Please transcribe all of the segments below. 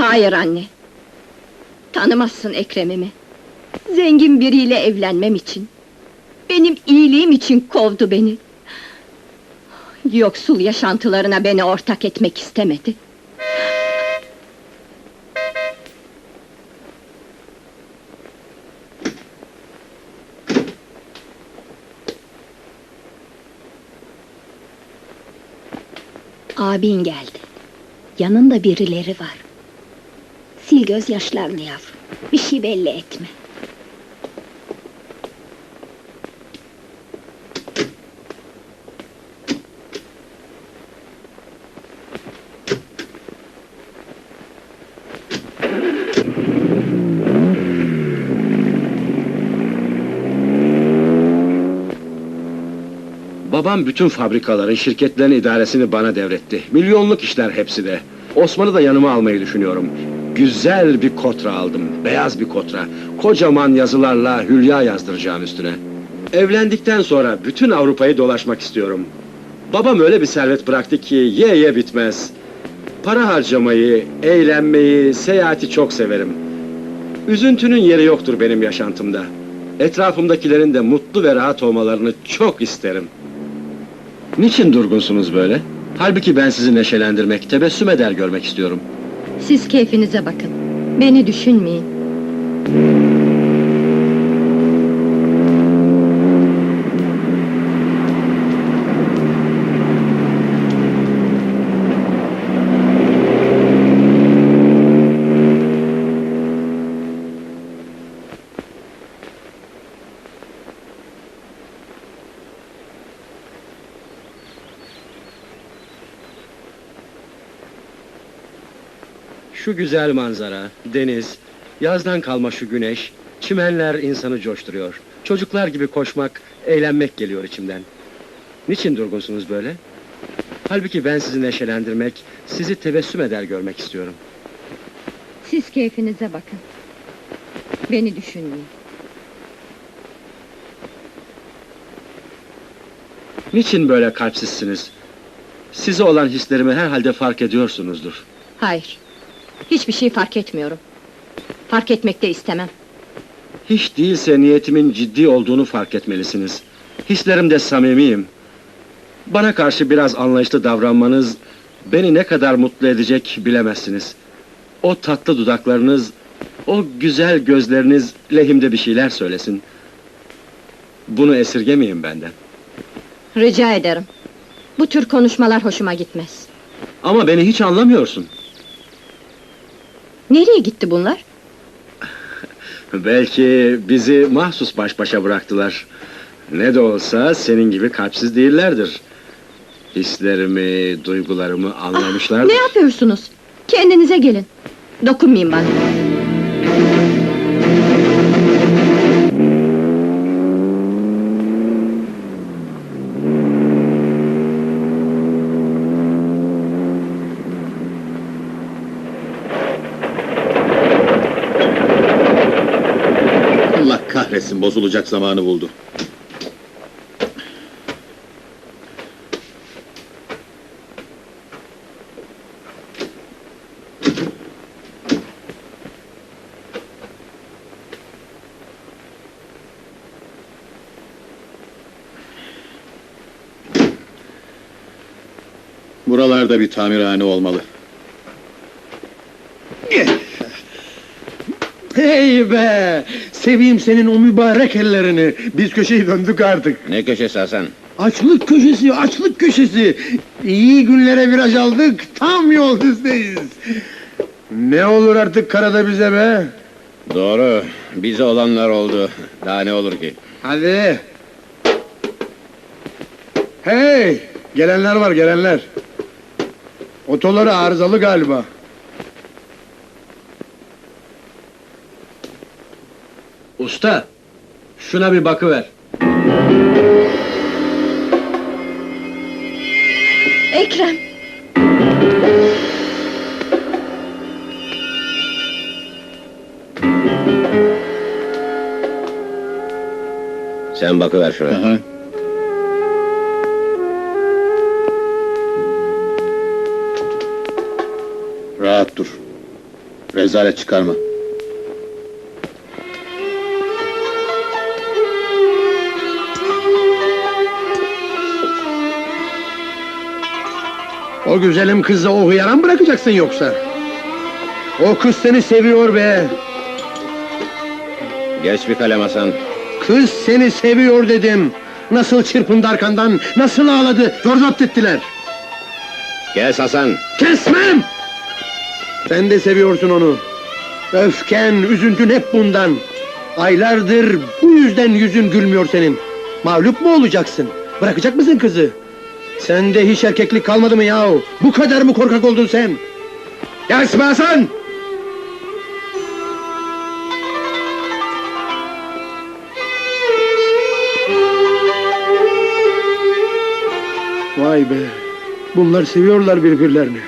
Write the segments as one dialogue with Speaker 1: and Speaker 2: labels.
Speaker 1: Hayır anne. Tanımazsın Ekrem'imi. Zengin biriyle evlenmem için. Benim iyiliğim için kovdu beni. Yoksul yaşantılarına beni ortak etmek istemedi. Abin geldi. Yanında birileri var. Sil gözyaşlarını yavrum. Bir şey belli etme.
Speaker 2: Babam bütün fabrikaların, şirketlerin idaresini bana devretti. Milyonluk işler hepsi de. Osman'ı da yanıma almayı düşünüyorum. Güzel bir kotra aldım, beyaz bir kotra. Kocaman yazılarla Hülya yazdıracağım üstüne. Evlendikten sonra bütün Avrupa'yı dolaşmak istiyorum. Babam öyle bir servet bıraktı ki ye ye bitmez. Para harcamayı, eğlenmeyi, seyahati çok severim. Üzüntünün yeri yoktur benim yaşantımda. Etrafımdakilerin de mutlu ve rahat olmalarını çok isterim. Niçin durgunsunuz böyle? Halbuki ben sizi neşelendirmek, tebessüm eder görmek istiyorum.
Speaker 1: Siz keyfinize bakın. Beni düşünmeyin.
Speaker 2: Şu güzel manzara, deniz, yazdan kalma şu güneş, çimenler insanı coşturuyor. Çocuklar gibi koşmak, eğlenmek geliyor içimden. Niçin durgunsunuz böyle? Halbuki ben sizi neşelendirmek, sizi tebessüm eder görmek istiyorum.
Speaker 1: Siz keyfinize bakın. Beni düşünmeyin.
Speaker 2: Niçin böyle kalpsizsiniz? Size olan hislerimi herhalde fark ediyorsunuzdur.
Speaker 1: Hayır. Hiçbir şey fark etmiyorum. Fark etmek de istemem.
Speaker 2: Hiç değilse niyetimin ciddi olduğunu fark etmelisiniz. Hislerimde samimiyim. Bana karşı biraz anlayışlı davranmanız beni ne kadar mutlu edecek bilemezsiniz. O tatlı dudaklarınız, o güzel gözleriniz lehimde bir şeyler söylesin. Bunu esirgemeyin benden.
Speaker 1: Rica ederim. Bu tür konuşmalar hoşuma gitmez.
Speaker 2: Ama beni hiç anlamıyorsun.
Speaker 1: Nereye gitti bunlar?
Speaker 2: Belki bizi mahsus baş başa bıraktılar. Ne de olsa senin gibi kalpsiz değillerdir. Hislerimi, duygularımı anlamışlardır.
Speaker 1: Ne yapıyorsunuz? Kendinize gelin. Dokunmayın bana.
Speaker 3: Kahretsin bozulacak zamanı buldu. Buralarda bir tamirhane olmalı.
Speaker 4: Hey be! Seveyim senin o mübarek ellerini. Biz köşeyi döndük artık.
Speaker 3: Ne köşesi Hasan?
Speaker 4: Açlık köşesi, açlık köşesi. İyi günlere viraj aldık, tam yol düzdeyiz. Ne olur artık karada bize be?
Speaker 3: Doğru, bize olanlar oldu. Daha ne olur ki?
Speaker 4: Hadi. Hey! Gelenler var, gelenler. Otoları arızalı galiba.
Speaker 2: Usta, şuna bir bakıver.
Speaker 1: Ekrem!
Speaker 3: Sen bakıver şuna. Rahat dur.
Speaker 4: Rezalet çıkarma. O güzelim kızı o hıyara mı bırakacaksın yoksa? O kız seni seviyor be!
Speaker 3: Geç bir kalem Hasan.
Speaker 4: Kız seni seviyor dedim! Nasıl çırpındı arkandan, nasıl ağladı, zor zapt ettiler!
Speaker 3: Kes Hasan.
Speaker 4: Kesmem! Sen de seviyorsun onu. Öfken, üzüntün hep bundan. Aylardır bu yüzden yüzün gülmüyor senin. Mağlup mu olacaksın? Bırakacak mısın kızı? Sende hiç erkeklik kalmadı mı yahu? Bu kadar mı korkak oldun sen? Kesme Hasan! Vay be! Bunlar seviyorlar birbirlerini.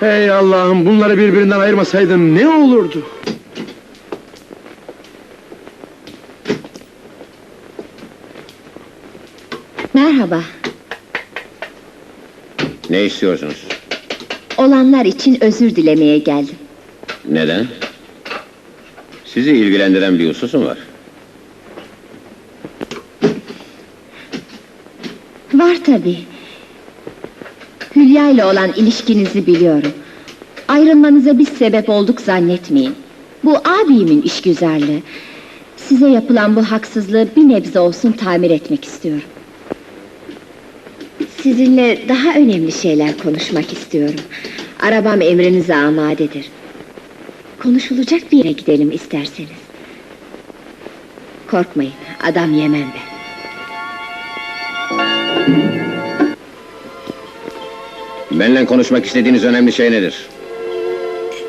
Speaker 4: Hey Allah'ım bunları birbirinden ayırmasaydın ne olurdu?
Speaker 5: Merhaba.
Speaker 3: Ne istiyorsunuz?
Speaker 5: Olanlar için özür dilemeye geldim.
Speaker 3: Neden? Sizi ilgilendiren bir husus mu var?
Speaker 5: Var tabii. Hülya ile olan ilişkinizi biliyorum. Ayrılmanıza biz sebep olduk zannetmeyin. Bu abimin işgüzarlığı. Size yapılan bu haksızlığı bir nebze olsun tamir etmek istiyorum. Sizinle daha önemli şeyler konuşmak istiyorum. Arabam emrinize amadedir. Konuşulacak bir yere gidelim isterseniz. Korkmayın, adam yemem ben.
Speaker 3: Benimle konuşmak istediğiniz önemli şey nedir?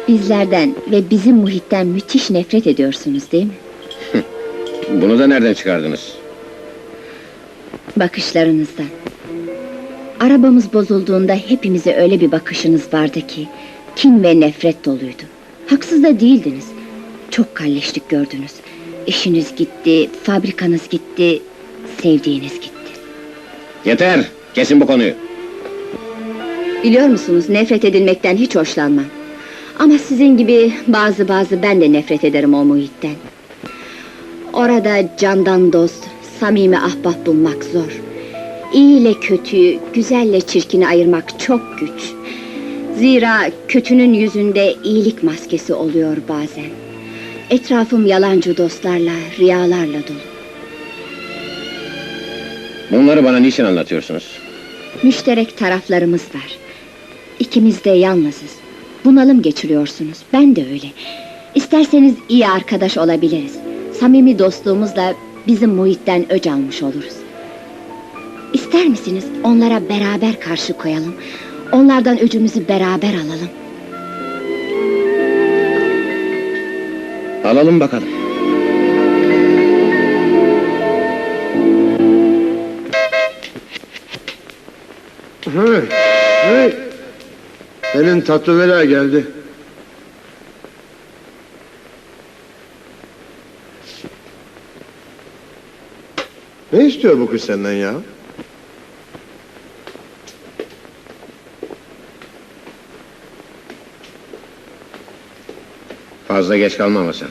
Speaker 5: Bizlerden ve bizim muhitten müthiş nefret ediyorsunuz değil mi?
Speaker 3: Bunu da nereden çıkardınız?
Speaker 5: Bakışlarınızdan. Arabamız bozulduğunda hepimize öyle bir bakışınız vardı ki... ...kin ve nefret doluydu. Haksız da değildiniz. Çok kalleşlik gördünüz. Eşiniz gitti, fabrikanız gitti, sevdiğiniz gitti.
Speaker 3: Yeter! Kesin bu konuyu.
Speaker 5: Biliyor musunuz nefret edilmekten hiç hoşlanmam. Ama sizin gibi bazı bazı ben de nefret ederim o muhitten. Orada candan dost, samimi ahbap bulmak zor. İyi ile kötüyü, güzelle çirkini ayırmak çok güç. Zira kötünün yüzünde iyilik maskesi oluyor bazen. Etrafım yalancı dostlarla, riyalarla dolu.
Speaker 3: Bunları bana niçin anlatıyorsunuz?
Speaker 5: Müşterek taraflarımız var. İkimiz de yalnızız. Bunalım geçiriyorsunuz. Ben de öyle. İsterseniz iyi arkadaş olabiliriz. Samimi dostluğumuzla bizim muhitten öc almış oluruz. İster misiniz onlara beraber karşı koyalım? Onlardan öcümüzü beraber alalım.
Speaker 3: Alalım bakalım.
Speaker 4: Hey, hey! Senin tatlı vela geldi. Ne istiyor bu kız senden ya?
Speaker 3: Fazla geç kalmam Hasan.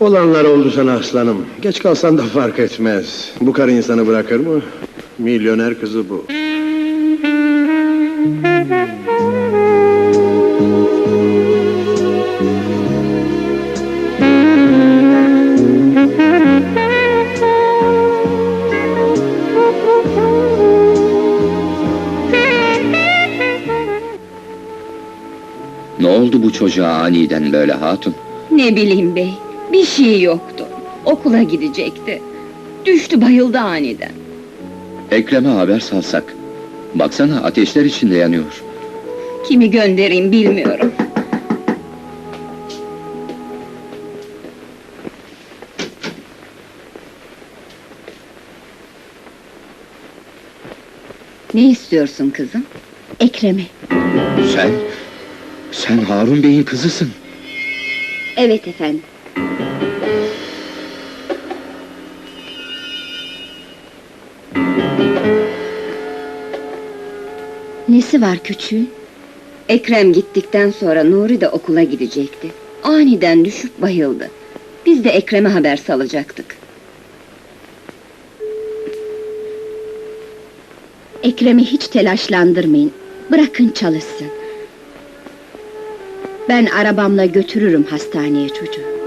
Speaker 4: Olanlar oldu sana aslanım. Geç kalsan da fark etmez. Bu kar insanı bırakır mı? Milyoner kızı bu.
Speaker 6: Oldu bu çocuğa aniden böyle hatun?
Speaker 1: Ne bileyim bey, bir şey yoktu. Okula gidecekti. Düştü bayıldı aniden.
Speaker 6: Ekrem'e haber salsak. Baksana ateşler içinde yanıyor.
Speaker 1: Kimi göndereyim bilmiyorum.
Speaker 5: Ne istiyorsun kızım? Ekrem'i.
Speaker 6: Sen, sen Harun Bey'in kızısın.
Speaker 5: Evet efendim.
Speaker 7: Nesi var küçüğün? Ekrem gittikten sonra Nuri de okula gidecekti. Aniden düşüp bayıldı. Biz de Ekrem'e haber salacaktık.
Speaker 5: Ekrem'i hiç telaşlandırmayın. Bırakın çalışsın. Ben arabamla götürürüm hastaneye çocuğu.